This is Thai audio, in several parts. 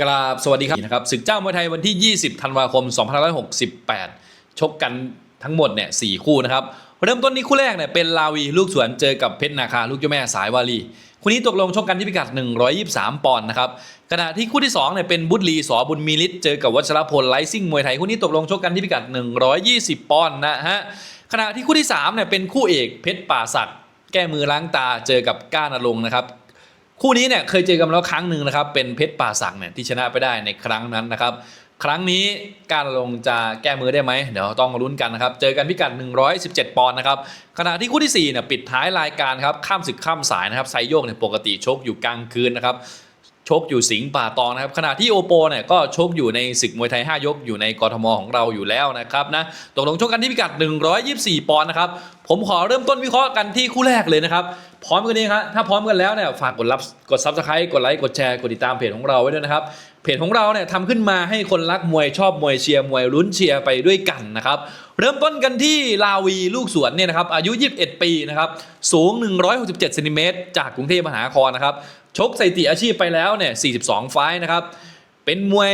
กราบสวัสดีครับนะครับศึกเจ้ามวยไทยวันที่ 20 ธันวาคม 2568 ชกกันทั้งหมดเนี่ยสคู่นะครับ เริ่มต้นนี้คู่แรกเนี่ยเป็นลาวีลูกสวนเจอกับเพชรนาคา ลูกเจ้าแม่สายวาลีคู่นี้ตกลงชกกันที่พิกัด 123 ปอนด์นะครับขณะที่คู่ที่2เนี่ยเป็นบุตรีสอบุญมีฤทธิ์เจอกับวัชรพลไลซิ่งมวยไทยคู่นี้ตกลงชกกันที่พิกัด 120 ปอนด์นะฮะขณะที่คู่ที่3เนี่ยเป็นคู่เอกเพชรป่าศักดิ์แก้มือล้างตาเจอกับก้านอลงนะครับ คู่นี้เนี่ยเคยเจอกันแล้วครั้งหนึ่งนะครับ เป็นเพชรป่าสักเนี่ยที่ชนะไปได้ในครั้งนั้นนะครับ ครั้งนี้การลงจะแก้มือได้ไหมเดี๋ยวต้องมาลุ้นกันนะครับ เจอกันพิกัด 117 ปอนด์นะครับขณะที่คู่ที่4เนี่ยปิดท้ายรายการครับข้ามศึกข้ามสายนะครับไซโยกเนี่ยปกติชกอยู่กลางคืนนะครับ ชกอยู่สิงห์ป่าตองนะครับขณะที่โอโปเนี่ยก็ชกอยู่ในศึกมวยไทย 5 ยกอยู่ในกรทมของเราอยู่แล้วนะครับนะตกลงชกกันที่พิกัด 124 ปอนด์นะครับผมขอเริ่มต้นวิเคราะห์กันที่คู่แรกเลยนะครับพร้อมกันนี้ครับถ้าพร้อมกันแล้วเนี่ยฝากกดรับกดซับสไครต์กดไลค์กดแชร์กดติดตามเพจของเราไว้ด้วยนะครับเพจของเราเนี่ยทำขึ้นมาให้คนรักมวยชอบมวยเชียร์มวยลุ้นเชียร์ไปด้วยกันนะครับเริ่มต้นกันที่ลาวีลูกสวนเนี่ยนะครับอายุ 21 ปีนะครับสูง 167เซนติเมตรจากกรุงเทพมหานครนะครับ ชกสถิติอาชีพไปแล้วเนี่ย 42 ไฟนะครับ เป็นมวย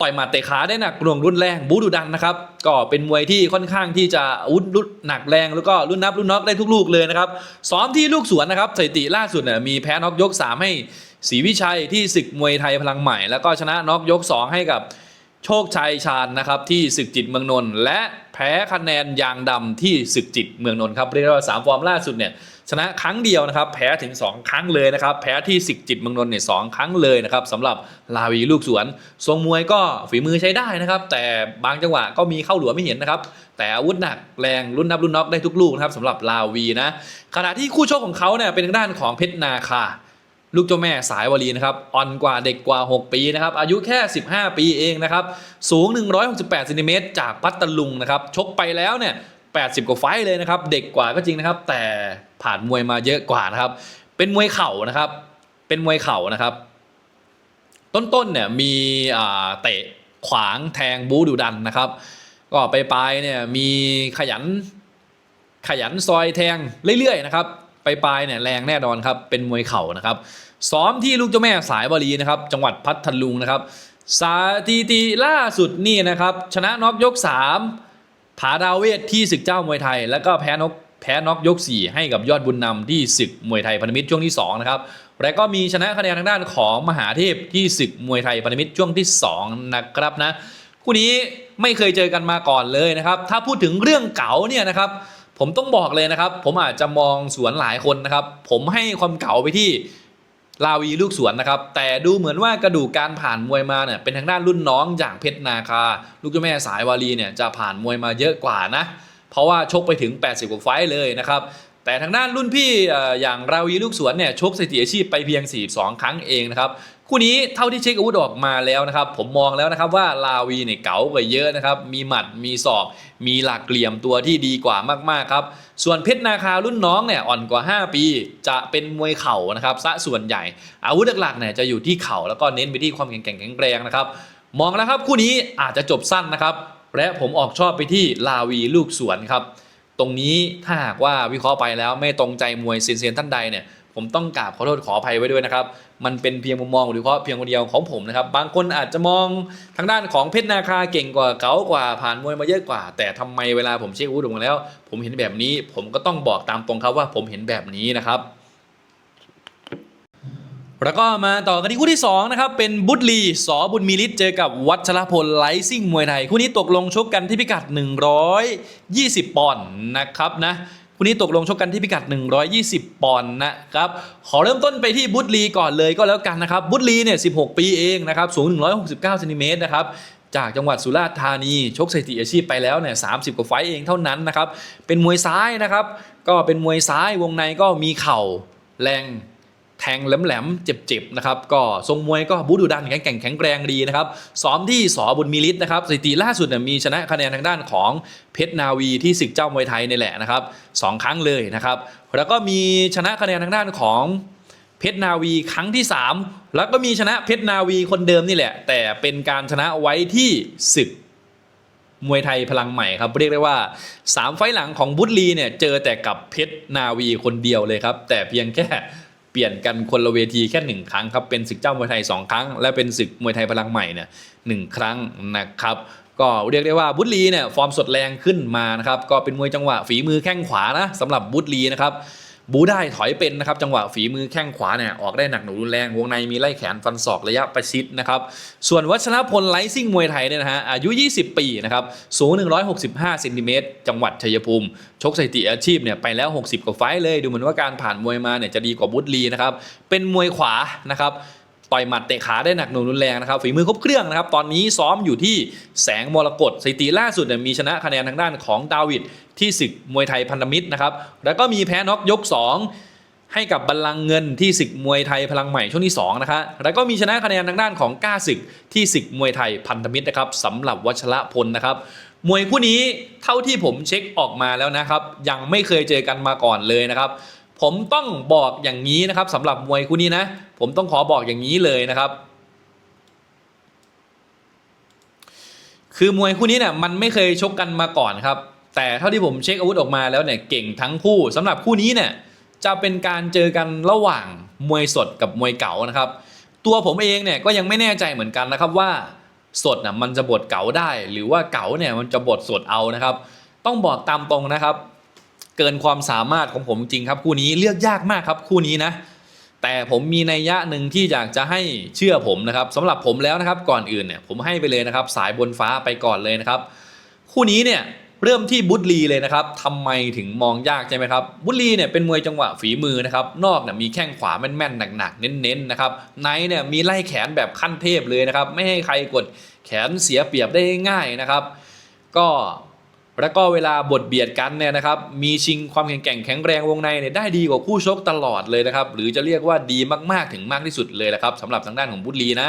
ต่อยหมัดเตะขาได้หนักหน่วงรุนแรงบูดุดันนะครับ ก็เป็นมวยที่ค่อนข้างที่จะอาวุธรุ่นหนักแรงแล้วก็รุ่นนับรุ่นน็อกได้ทุกลูกเลยนะครับซ้อมที่ลูกสวนนะครับสถิติล่าสุดเนี่ยมีแพ้น็อกยก 3 ให้ศรีวิชัยที่ศึกมวยไทยพลังใหม่ แล้วก็ชนะน็อกยก 2 ให้กับโชคชัยชาญนะครับที่ศึกจิตเมืองนนท์และแพ้คะแนนยางดำที่ศึกจิตเมืองนนท์ครับเรียกได้ว่าสามฟอร์มล่าสุดเนี่ย ชนะครั้งเดียวนะครับ แพ้ถึง 2 ครั้งเลยนะครับ แพ้ที่ศึกจิตเมืองนนท์เนี่ยสองครั้งเลยนะครับสำหรับลาวีลูกสวน ทรงมวยก็ฝีมือใช้ได้นะครับ แต่บางจังหวะก็มีเข้าหลวไม่เห็นนะครับ แต่อาวุธหนักแรงรุ่นนับรุ่นน็อกได้ทุกลูกนะครับสำหรับลาวีนะขณะที่คู่ชกของเขาเนี่ยเป็นทางด้านของเพชรนาคาลูกเจ้าแม่สายวลีนะครับอ่อนกว่าเด็กกว่า 6 ปีนะครับ อายุแค่ 15 ปีเองนะครับ สูง 168เซนติเมตรจากพัทลุงนะครับ ชกไปแล้วเนี่ย 80 กว่าไฟเลยนะครับ เด็กกว่าก็จริงนะครับ แต่ผ่านมวยมาเยอะกว่านะครับ เป็นมวยเข่านะครับ เป็นมวยเข่านะครับ ต้นๆเนี่ยมีเตะขวางแทงบูดุดันนะครับ ก็ไปปลายเนี่ยมีขยันขยันซอยแทงเรื่อยๆนะครับไปปลายเนี่ยแรงแน่นอนครับเป็นมวยเข่านะครับ ซ้อมที่ลูกเจ้าแม่สายวลีนะครับ จังหวัดพัทลุงนะครับสถิติล่าสุดนี่นะครับ ชนะน็อกยก 3 ผาดาวเวทที่ศึกเจ้ามวยไทย แล้วก็แพ้นกแพ้น็อกยก 4 ให้กับยอดบุญนำที่ศึกมวยไทยพันธมิตรช่วงที่2นะครับและก็มีชนะคะแนนทางด้านของมหาเทพที่ศึกมวยไทยพันธมิตรช่วงที่ 2 นะครับนะคู่นี้ไม่เคยเจอกันมาก่อนเลยนะครับ ถ้าพูดถึงเรื่องเก๋าเนี่ยนะครับผมต้องบอกเลยนะครับ ผมอาจจะมองสวนหลายคนนะครับ ผมให้ความเก๋าไปที่ ลาวีลูกสวนนะครับ แต่ดูเหมือนว่ากระดูกการผ่านมวยมาเนี่ยเป็นทางด้านรุ่นน้องอย่างเพชรนาคา ลูกเจ้าแม่สายวารีเนี่ยจะผ่านมวยมาเยอะกว่านะ เพราะว่าชกไปถึง 80 กว่าไฟเลยนะครับแต่ทางด้านรุ่นพี่เอ่ออย่างราวีลูกสวนเนี่ยชกสถิติอาชีพไปเพียง 42 ครั้งเองนะครับ คู่นี้เท่าที่เช็คอาวุธออกมาแล้วนะครับ ผมมองแล้วนะครับว่าลาวีเนี่ยเก๋ากว่าเยอะนะครับ มีหมัดมีศอก มีหลักเหลี่ยมตัวที่ดีกว่ามากๆครับ ส่วนเพชรนาคารุ่นน้องเนี่ยอ่อนกว่า 5 ปี จะเป็นมวยเข่านะครับซะส่วนใหญ่ อาวุธหลักๆเนี่ยจะอยู่ที่เข่าแล้วก็เน้นไปที่ความแข็งแกร่งแข็งแรงนะครับมองแล้วครับคู่นี้อาจจะจบสั้นนะครับ และผมออกชอบไปที่ลาวีลูกสวนครับตรงนี้ถ้าหากว่าวิเคราะห์ไปแล้วไม่ตรงใจมวยเซียนๆท่านใดเนี่ย ผมต้องกราบขอโทษขออภัยไว้ด้วยนะครับ มันเป็นเพียงมุมมองหรือเพราะเพียงคนเดียวของผมนะครับ บางคนอาจจะมองทางด้านของเพชรนาคาเก่งกว่าเก๋ากว่าผ่านมวยมาเยอะกว่า แต่ทำไมเวลาผมเช็คอาวุธออกมาแล้ว ผมเห็นแบบนี้ ผมก็ต้องบอกตามตรงครับว่าผมเห็นแบบนี้นะครับแล้วก็มาต่อกันที่คู่ที่2นะครับเป็นบุตรีสอบุญมีฤทธิ์เจอกับวัชรพลไลซิ่งมวยไทยคู่นี้ตกลงชกกันที่พิกัด 120 ปอนด์นะครับนะ วันนี้ตกลงชกกันที่พิกัด 120 ปอนด์นะครับ ขอเริ่มต้นไปที่บุตรีก่อนเลยก็แล้วกันนะครับ บุตรีเนี่ย 16 ปีเองนะครับ สูง 169เซนติเมตรนะครับจากจังหวัดสุราษฎร์ธานี ชกสถิติอาชีพไปแล้วเนี่ย30กว่าไฟต์เองเท่านั้นนะครับ เป็นมวยซ้ายนะครับ ก็เป็นมวยซ้ายวงในก็มีเข่าแรง แทงแหลมๆเจ็บๆนะครับก็ทรงมวยก็บูดูดันแข็งแกร่งแข็งแรงดีนะครับซ้อมที่สอบุญมีฤทธิ์นะครับสถิติล่าสุดเนี่ยมีชนะคะแนนทางด้านของเพชรนาวีที่ศึกเจ้ามวยไทยนี่แหละนะครับสองครั้งเลยนะครับแล้วก็มีชนะคะแนนทางด้านของเพชรนาวีครั้งที่ 3 แล้วก็มีชนะเพชรนาวีคนเดิมนี่แหละ แต่เป็นการชนะไว้ที่ศึกมวยไทยพลังใหม่ครับเรียกได้ว่า 3 ไฟหลังของบุตรีเนี่ยเจอแต่กับเพชรนาวีคนเดียวเลยครับ แต่เพียงแค่ ปีปลี่ยนกันคนละเวทีแค่หนึ่งครั้งครับเป็นศึกเจ้ามวยไทยสองครั้ง และเป็นศึกมวยไทยพลังใหม่เนี่ยหนึ่งครั้งนะครับก็เรียกได้ว่าบุตรีเนี่ยฟอร์มสดแรงขึ้นมานะครับก็เป็นมวยจังหวะฝีมือแข้งขวานะสำหรับบุตรีนะครับ บูได้ถอยเป็นนะครับจังหวะฝีมือแข้งขวาเนี่ยออกได้หนักหนูรุนแรงวงในมีไล่แขนฟันศอกระยะประชิดนะครับส่วนวัชรพลไลซิ่งมวยไทยเนี่ยนะฮะอายุ 20 ปีนะครับสูง 165เซนติเมตรจังหวัดชัยภูมิ ชกสถิติอาชีพเนี่ยไปแล้ว 60 กว่าไฟเลย ดูเหมือนว่าการผ่านมวยมาเนี่ยจะดีกว่าบุตรีนะครับเป็นมวยขวานะครับ ต่อยหมัดเตะขาได้หนักหน่วงรุนแรงนะครับฝีมือครบเครื่องนะครับ ตอนนี้ซ้อมอยู่ที่แสงมรกตสถิติล่าสุดเนี่ยมีชนะคะแนนทางด้านของดาวิดที่ศึกมวยไทยพันธมิตรนะครับ แล้วก็มีแพ้น็อกยก 2 ให้กับบัลลังเงินที่ศึกมวยไทยพลังใหม่ช่วงที่2นะครับแล้วก็มีชนะคะแนนทางด้านของก้าศึกที่ศึกมวยไทยพันธมิตรนะครับสำหรับวัชระพลนะครับมวยคู่นี้เท่าที่ผมเช็คออกมาแล้วนะครับ ยังไม่เคยเจอกันมาก่อนเลยนะครับ ผมต้องบอกอย่างนี้นะครับสำหรับมวยคู่นี้นะ ผมต้องขอบอกอย่างนี้เลยนะครับ คือมวยคู่นี้เนี่ยมันไม่เคยชกกันมาก่อนครับ แต่เท่าที่ผมเช็คอาวุธออกมาแล้วเนี่ยเก่งทั้งคู่สำหรับคู่นี้เนี่ยจะเป็นการเจอกันระหว่างมวยสดกับมวยเก๋านะครับ ตัวผมเองเนี่ยก็ยังไม่แน่ใจเหมือนกันนะครับว่าสดน่ะมันจะบดเก๋าได้ หรือว่าเก๋าเนี่ยมันจะบดสดเอานะครับ ต้องบอกตามตรงนะครับ เกินความสามารถของผมจริงครับคู่นี้เลือกยากมากครับคู่นี้นะ แต่ผมมีนัยยะหนึ่งที่อยากจะให้เชื่อผมนะครับสำหรับผมแล้วนะครับก่อนอื่นเนี่ยผมให้ไปเลยนะครับ สายบนฟ้าไปก่อนเลยนะครับ คู่นี้เนี่ยเริ่มที่บุตลีเลยนะครับทำไมถึงมองยากใช่ไหมครับ บุตลีเนี่ยเป็นมวยจังหวะฝีมือนะครับ นอกเนี่ยมีแข้งขวาแม่นๆหนักๆ เน้นๆนะครับในเนี่ยมีไล่แขนแบบขั้นเทพเลยนะครับ ไม่ให้ใครกดแขนเสียเปรียบได้ง่ายนะครับ ก็ แล้วก็เวลาบทเบียดกันเนี่ยนะครับมีชิงความแข็งแกร่งแข็งแรงวงในเนี่ยได้ดีกว่าคู่ชกตลอดเลยนะครับหรือจะเรียกว่าดีมากๆถึงมากที่สุดเลยนะครับสำหรับทางด้านของบุตรีนะ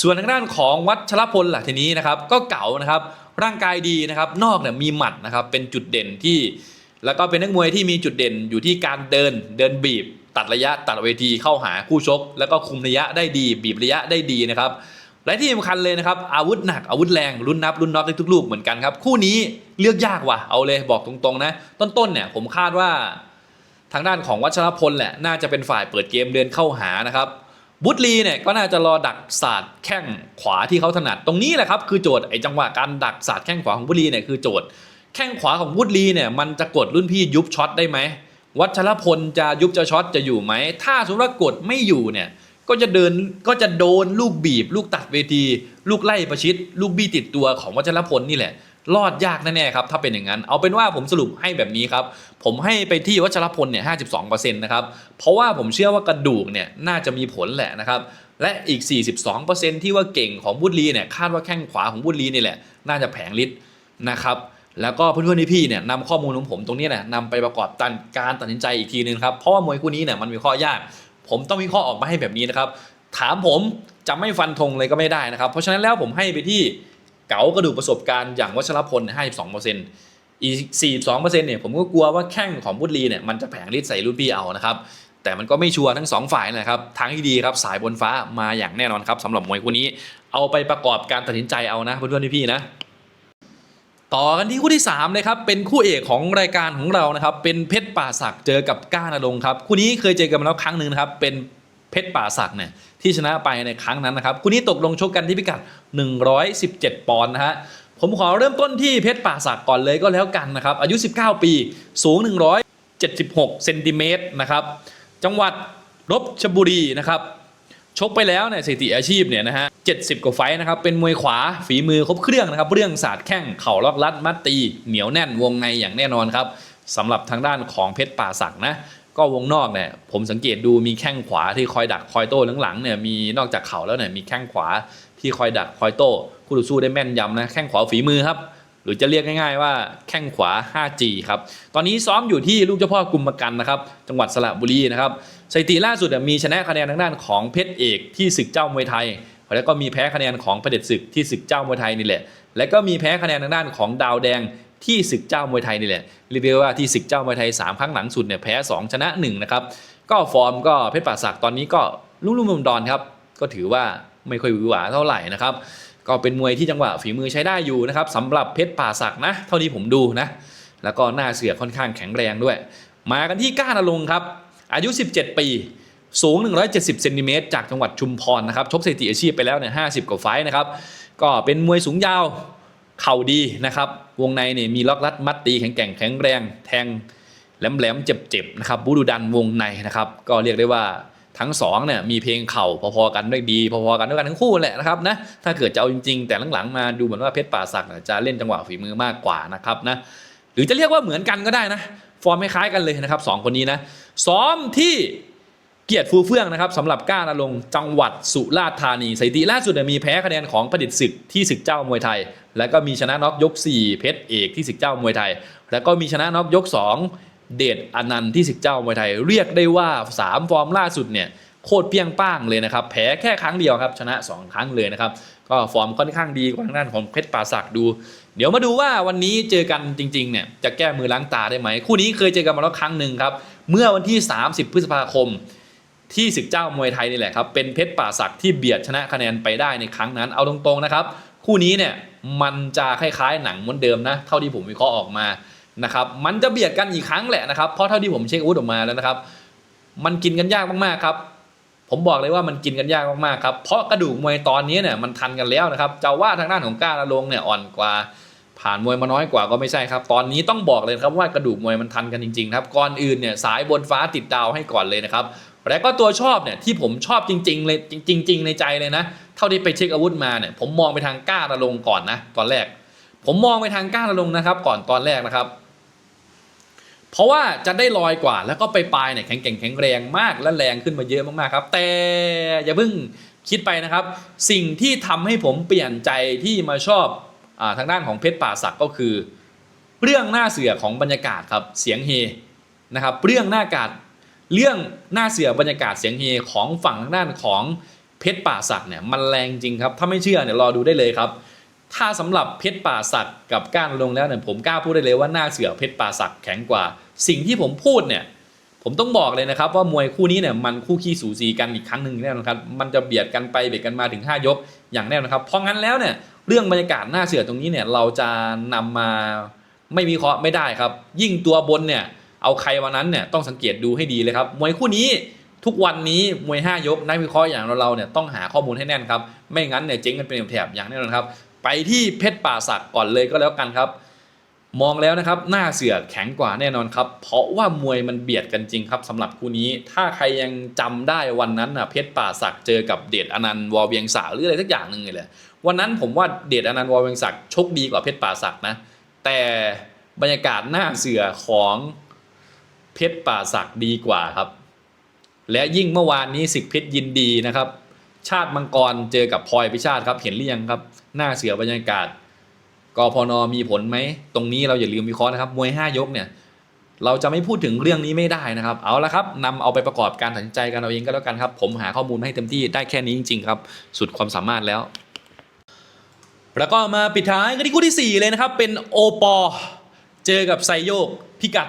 ส่วนทางด้านของวัชรพลล่ะทีนี้นะครับก็เก๋านะครับร่างกายดีนะครับนอกเนี่ยมีหมัดนะครับเป็นจุดเด่นที่ แล้วก็เป็นนักมวยที่มีจุดเด่นอยู่ที่การเดินเดินบีบ ตัดระยะตัดเวทีเข้าหาคู่ชก แล้วก็คุมระยะได้ดี บีบระยะได้ดีนะครับ และที่สำคัญเลยนะครับอาวุธหนักอาวุธแรงรุ่นนับรุ่นน็อกได้ทุกลูกเหมือนกันครับคู่นี้เลือกยากว่ะเอาเลยบอกตรงๆนะ ต้นๆเนี่ยผมคาดว่าทางด้านของวัชรพลแหละน่าจะเป็นฝ่ายเปิดเกมเดินเข้าหานะครับบุตรีเนี่ยก็น่าจะรอดักศาสตร์แข้งขวาที่เขาถนัดตรงนี้แหละครับคือโจทย์ไอ้จังหวะการดักศาสตร์แข้งขวาของบุตรีเนี่ยคือโจทย์แข้งขวาของบุตรีเนี่ยมันจะกดรุ่นพี่ยุบช็อตได้ไหมวัชรพลจะยุบจะช็อตจะอยู่ไหมถ้าสมมติว่ากดไม่อยู่เนี่ย ก็จะเดินก็จะโดนลูกบีบ ลูกตัดเวที ลูกไล่ประชิด ลูกบี้ติดตัวของวัชรพลนี่แหละ รอดยากแน่ๆครับ ถ้าเป็นอย่างนั้น เอาเป็นว่าผมสรุปให้แบบนี้ครับ ผมให้ไปที่วัชรพลเนี่ย52%นะครับ เพราะว่าผมเชื่อว่ากระดูกเนี่ยน่าจะมีผลแหละนะครับ และอีก 42%ที่ว่าเก่งของบุตรีเนี่ยคาดว่าแข้งขวาของบุตรีนี่แหละ น่าจะแผงฤทธิ์นะครับแล้วก็เพื่อนๆพี่ๆเนี่ยนำข้อมูลของผมตรงนี้เนี่ยนำไปประกอบตันการตัดสินใจอีกทีนึงครับ เพราะว่ามวยคู่นี้เนี่ยมันมีข้อยาก ผมต้องวิเคราะห์ออกมาให้แบบนี้นะครับ ถามผมจะไม่ฟันธงเลยก็ไม่ได้นะครับ เพราะฉะนั้นแล้วผมให้ไปที่เก๋ากระดูกประสบการณ์อย่างวัชรพลเนี่ย52%อีก42%เนี่ยผมก็กลัวว่าแข้งของบุตรีเนี่ยมันจะแผงฤทธิ์ใส่รุ่นพี่เอานะครับแต่มันก็ไม่ชัวร์ทั้งสองฝ่ายนะครับทางที่ดีครับสายบนฟ้ามาอย่างแน่นอนครับสำหรับมวยคู่นี้ เอาไปประกอบการตัดสินใจเอานะเพื่อนๆพี่ๆนะ ต่อกันที่คู่ที่3เลยครับเป็นคู่เอกของรายการของเรานะครับเป็นเพชรป่าศักด์เจอกับก้านรงครับคู่นี้เคยเจอกันมาแล้วครั้งหนึ่งนะครับเป็นเพชรป่าศักด์เนี่ยที่ชนะไปในครั้งนั้นนะครับคู่นี้ตกลงชกกันที่พิกัด 117 ปอนด์นะฮะผมขอเริ่มต้นที่เพชรป่าศักด์ก่อนเลยก็แล้วกันนะครับอายุ 19 ปีสูง 176 เซนติเมตรนะครับจังหวัดลบชบุรีนะครับ ชกไปแล้วเนี่ยสถิติอาชีพเนี่ยนะฮะ70กว่าไฟต์นะครับเป็นมวยขวาฝีมือครบเครื่องนะครับ เรื่องศาสตร์แข้งเข่าล็อกลัดมัดตี เหนียวแน่นวงในอย่างแน่นอนครับสำหรับทางด้านของเพชรป่าศักนะก็วงนอกเนี่ยผมสังเกตดูมีแข้งขวาที่คอยดักคอยโต้หลังๆเนี่ยมีนอกจากเข่าแล้วเนี่ยมีแข้งขวาที่คอยดักคอยโต้คู่ต่อสู้ได้แม่นยำนะแข้งขวาฝีมือครับ หรือจะเรียกง่ายๆว่าแข้งขวา 5G ครับ ตอนนี้ซ้อมอยู่ที่ลูกเจ้าพ่อกุมกันนะครับ จังหวัดสระบุรีนะครับสถิติล่าสุดมีชนะคะแนนทางด้านของเพชรเอกที่ศึกเจ้ามวยไทย แล้วก็มีแพ้คะแนนของประเด็จศึกที่ศึกเจ้ามวยไทยนี่แหละ แล้วก็มีแพ้คะแนนทางด้านของดาวแดงที่ศึกเจ้ามวยไทยนี่แหละเรียกได้ว่าที่ศึกเจ้ามวยไทย 3 ครั้งหลังสุดเนี่ยแพ้ 2 ชนะ1นะครับก็ฟอร์มก็เพชรป่าศักดิ์ตอนนี้ก็ลุ่มๆดอนครับก็ถือว่าไม่ค่อยหวือหวาเท่าไหร่นะครับ ก็เป็นมวยที่จังหวะฝีมือใช้ได้อยู่นะครับสำหรับเพชรป่าศักนะ เท่าที่ผมดูนะ แล้วก็หน้าเสือค่อนข้างแข็งแรงด้วย มากันที่ก้านอลงครับ อายุ 17 ปี สูง 170เซนติเมตรจากจังหวัดชุมพรนะครับชกสถิติอาชีพไปแล้วเนี่ย50กว่าไฟนะครับ ก็เป็นมวยสูงยาวเข่าดีนะครับ วงในเนี่ยมีล็อกรัดมัดตีแข็งแกร่งแข็งแรง แทงแหลมๆเจ็บๆนะครับบูดูดันวงในนะครับ ก็เรียกได้ว่า ทั้งสองเนี่ยมีเพลงเข่าพอๆกันด้วยดีพอๆกันด้วยกันทั้งคู่แหละนะครับนะถ้าเกิดจะเอาจริงๆ แต่หลังๆมาดูเหมือนว่าเพชรป่าศักดิ์จะเล่นจังหวะฝีมือมากกว่านะครับนะหรือจะเรียกว่าเหมือนกันก็ได้นะ ฟอร์มคล้ายๆกันเลยนะครับสองคนนี้นะซ้อมที่เกียรติฟูเฟื่องนะครับสำหรับก้านรงจังหวัดสุราษฎร์ธานีสถิติล่าสุดมีแพ้คะแนนของประดิษฐ์ศึกที่ศึกเจ้ามวยไทย แล้วก็มีชนะน็อกยก 4 เพชรเอกที่ศึกเจ้ามวยไทย แล้วก็มีชนะน็อกยก 2 เดชอนันต์ที่ศึกเจ้ามวยไทย เรียกได้ว่า 3 ฟอร์มล่าสุดเนี่ยโคตรเปี้ยงป้างเลยนะครับ แพ้แค่ครั้งเดียวครับ ชนะ 2 ครั้งเลยนะครับ ก็ฟอร์มค่อนข้างดีกว่าทางด้านของเพชรป่าศักดู เดี๋ยวมาดูว่าวันนี้เจอกันจริงๆเนี่ยจะแก้มือล้างตาได้ไหม คู่นี้เคยเจอกันมาแล้วครั้งหนึ่งครับ เมื่อวันที่ 30 พฤษภาคม ที่ศึกเจ้ามวยไทยนี่แหละครับ เป็นเพชรป่าศักดิ์ที่เบียดชนะคะแนนไปได้ในครั้งนั้น เอาตรงๆนะครับ คู่นี้เนี่ยมันจะคล้ายๆหนังเหมือนเดิมนะ เท่าที่ผมวิเคราะห์ออกมา นะครับมันจะเบียดกันอีกครั้งแหละนะครับเพราะเท่าที่ผมเช็คอาวุธออกมาแล้วนะครับ มันกินกันยากมากๆครับผมบอกเลยว่ามันกินกันยากมากๆครับเพราะกระดูกมวยตอนนี้เนี่ยมันทันกันแล้วนะครับจะว่าทางด้านของก้าละลงเนี่ยอ่อนกว่า ผ่านมวยมาน้อยกว่าก็ไม่ใช่ครับ ตอนนี้ต้องบอกเลยครับว่ากระดูกมวยมันทันกันจริงๆครับก่อนอื่นเนี่ยสายบนฟ้าติดดาวให้ก่อนเลยนะครับแล้วก็ตัวชอบเนี่ยที่ผมชอบจริงๆเลยจริง ๆ ในใจเลยนะ เท่าที่ไปเช็คอาวุธมาเนี่ยผมมองไปทางก้าระลงก่อนนะ ตอนแรก ผมมองไปทางก้าระลงนะครับ ก่อนตอนแรกนะครับ เพราะว่าจะได้ลอยกว่า แล้วก็ไปปลายเนี่ยแข็งแกร่งแข็งแรงมากและแรงขึ้นมาเยอะมากๆครับ แต่อย่าเพิ่งคิดไปนะครับ สิ่งที่ทำให้ผมเปลี่ยนใจที่มาชอบอาทางด้านของเพชรป่าศักก์ก็คือ เรื่องหน้าเสือของบรรยากาศครับเสียงเฮนะครับเรื่องหน้ากาศเรื่องหน้าเสือบรรยากาศเสียงเฮของฝั่งทางด้านของเพชรป่าศักก์เนี่ยมันแรงจริงครับ ถ้าไม่เชื่อเนี่ยรอดูได้เลยครับ ถ้าสำหรับเพชรป่าศักด์กับก้านลงแล้วเนี่ยผมกล้าพูดได้เลยว่าหน้าเสือเพชรป่าศักด์แข็งกว่า สิ่งที่ผมพูดเนี่ยผมต้องบอกเลยนะครับว่ามวยคู่นี้เนี่ยมันคู่ขี้สูสีกันอีกครั้งหนึ่งแน่นอนครับมันจะเบียดกันไปเบียดกันมาถึง 5 ยกอย่างแน่นอนครับเพราะงั้นแล้วเนี่ยเรื่องบรรยากาศหน้าเสือตรงนี้เนี่ยเราจะนำมาไม่มีเคราะห์ไม่ได้ครับ ยิ่งตัวบนเนี่ยเอาใครวันนั้นเนี่ยต้องสังเกตดูให้ดีเลยครับมวยคู่นี้ทุกวันนี้มวย 5 ยกนักวิเคราะห์อย่างเราเนี่ยต้องหาข้อมูลให้แน่นครับไม่งั้นเนี่ยเจ๊งกันเป็นแถบอย่างแน่นอนครับ ไปที่เพชรป่าศักก่อนเลยก็แล้วกันครับ มองแล้วนะครับหน้าเสือแข็งกว่าแน่นอนครับ เพราะว่ามวยมันเบียดกันจริงครับสำหรับคู่นี้ ถ้าใครยังจำได้วันนั้นนะเพชรป่าศักเจอกับเดชอนันต์วอเวียงสาหรืออะไรสักอย่างหนึ่งเลยแหละวันนั้นผมว่าเดชอนันต์วอเวียงศักดิ์ชกดีกว่าเพชรป่าศักนะ แต่บรรยากาศหน้าเสือของเพชรป่าศักดีกว่าครับ และยิ่งเมื่อวานนี้สิกเพชรยินดีนะครับ ชาติมังกรเจอกับพลอยพิชาติครับเห็นหรือยังครับ หน้าเสือบรรยากาศกพนมีผลไหม ตรงนี้เราอย่าลืมวิเคราะห์นะครับ มวย 5 ยกเนี่ย เราจะไม่พูดถึงเรื่องนี้ไม่ได้นะครับ เอาละครับนำเอาไปประกอบการตัดสินใจกันเอาเองก็แล้วกันครับ ผมหาข้อมูลให้เต็มที่ได้แค่นี้จริง ๆ ครับ สุดความสามารถแล้ว แล้วก็มาปิดท้ายกันที่คู่ที่ 4 เลยนะครับ เป็นโอปอเจอกับไซโยกพิกัด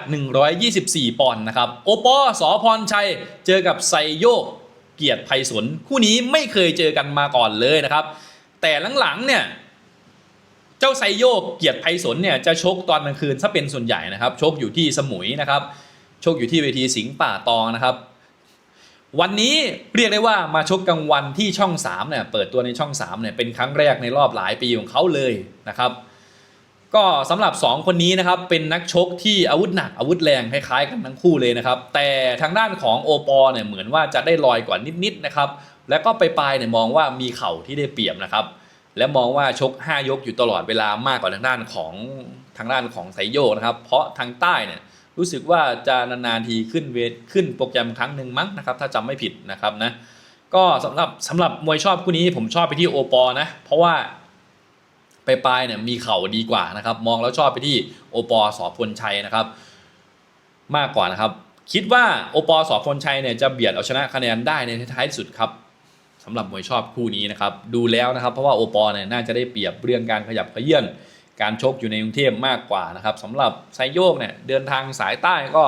124 ปอนด์นะครับ โอปอสอพรชัย เจอกับไซโยก เกียรติไพศาลคู่นี้ไม่เคยเจอกันมาก่อนเลยนะครับ แต่หลังๆเนี่ยเจ้าไซโยกเกียรติไพศาลเนี่ยจะชกตอนกลางคืนถ้าเป็นส่วนใหญ่นะครับ ชกอยู่ที่สมุยนะครับ ชกอยู่ที่เวทีสิงห์ป่าตองนะครับ วันนี้เรียกได้ว่ามาชกกลางวันที่ช่อง3เนี่ยเปิดตัวในช่อง3เนี่ยเป็นครั้งแรกในรอบหลายปีของเขาเลยนะครับ ก็สำหรับ 2 คนนี้นะครับเป็นนักชกที่อาวุธหนักอาวุธแรงคล้ายๆกันทั้งคู่เลยนะครับ แต่ทางด้านของโอปอเนี่ยเหมือนว่าจะได้ลอยกว่านิดๆนะครับแล้วก็ไปปลายๆเนี่ยมองว่ามีเข่าที่ได้เปรียบนะครับ และมองว่าชก 5 ยกอยู่ตลอดเวลามากกว่าทางด้านของทางด้านของไซโยกนะครับ เพราะทางใต้เนี่ยรู้สึกว่าจะนานๆทีขึ้นเวทขึ้นโปรแกรมครั้งหนึ่งมั้งนะครับ ถ้าจำไม่ผิดนะครับนะก็สำหรับสำหรับมวยชอบคู่นี้ผมชอบไปที่โอปอนะเพราะว่า ไปปลายเนี่ยมีเข่าดีกว่านะครับ มองแล้วชอบไปที่โอปอสอพลชัยนะครับ มากกว่านะครับ คิดว่าโอปอสอพลชัยเนี่ยจะเบียดเอาชนะคะแนนได้ในท้ายสุดครับสำหรับมวยชอบคู่นี้นะครับ ดูแล้วนะครับ เพราะว่าโอปอเนี่ยน่าจะได้เปรียบเรื่องการขยับเขยื่อนการชกอยู่ในกรุงเทพมากกว่านะครับสำหรับไซโยกเนี่ยเดินทางสายใต้ก็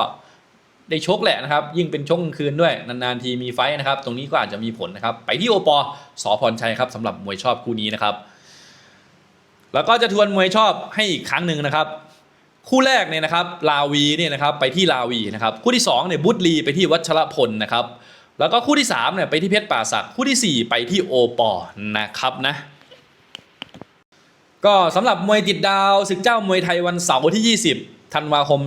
ได้ชกแหละนะครับ ยิ่งเป็นชกกลางคืนด้วย นานๆทีมีไฟนะครับ ตรงนี้ก็อาจจะมีผลนะครับ ไปที่โอปอสอพรชัยครับสำหรับมวยชอบคู่นี้นะครับ แล้วก็จะทวนมวยชอบให้อีกครั้งหนึ่งนะครับ คู่แรกเนี่ยนะครับลาวีเนี่ยนะครับไปที่ลาวีนะครับคู่ที่2เนี่ยบุตรีไปที่วัชรพลนะครับแล้วก็คู่ที่3เนี่ยไปที่เพชรป่าศักด์คู่ทีสี่ 4 ไปที่โอปอนะครับนะก็สำหรับมวยติดดาวศึกเจ้ามวยไทยวันเสาร์ที่ 20 ธันวาคม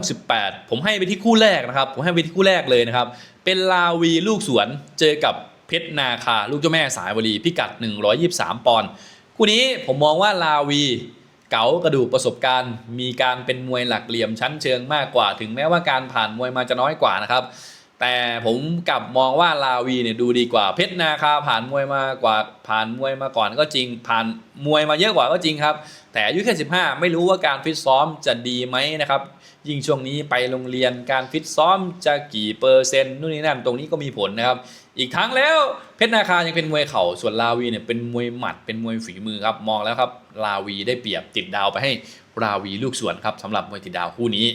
2568 ผมให้ไปที่คู่แรกนะครับ ผมให้ไปที่คู่แรกเลยนะครับ เป็นลาวีลูกสวนเจอกับเพชรนาคา ลูกเจ้าแม่สายวลีพิกัด 123 ปอนด์ คู่นี้ผมมองว่าลาวีเก๋ากระดูกประสบการณ์ มีการเป็นมวยหลักเหลี่ยมชั้นเชิงมากกว่า ถึงแม้ว่าการผ่านมวยมาจะน้อยกว่านะครับ แต่ผมกลับมองว่าลาวีเนี่ยดูดีกว่าเพชรนาคาผ่านมวยมากว่าผ่านมวยมาก่อนก็จริง ผ่านมวยมาเยอะกว่าก็จริงครับ แต่อายุแค่15 ไม่รู้ว่าการฟิตซ้อมจะดีไหมนะครับยิ่งช่วงนี้ไปโรงเรียนการฟิตซ้อมจะกี่เปอร์เซ็นต์นู่นนี่นั่นตรงนี้ก็มีผลนะครับ อีกทั้งแล้วเพชรนาคายังเป็นมวยเข่าส่วนลาวีเนี่ยเป็นมวยหมัดเป็นมวยฝีมือครับมองแล้วครับลาวีได้เปรียบติดดาวไปให้ลาวีลูกสวนครับสำหรับมวยติดดาวคู่นี้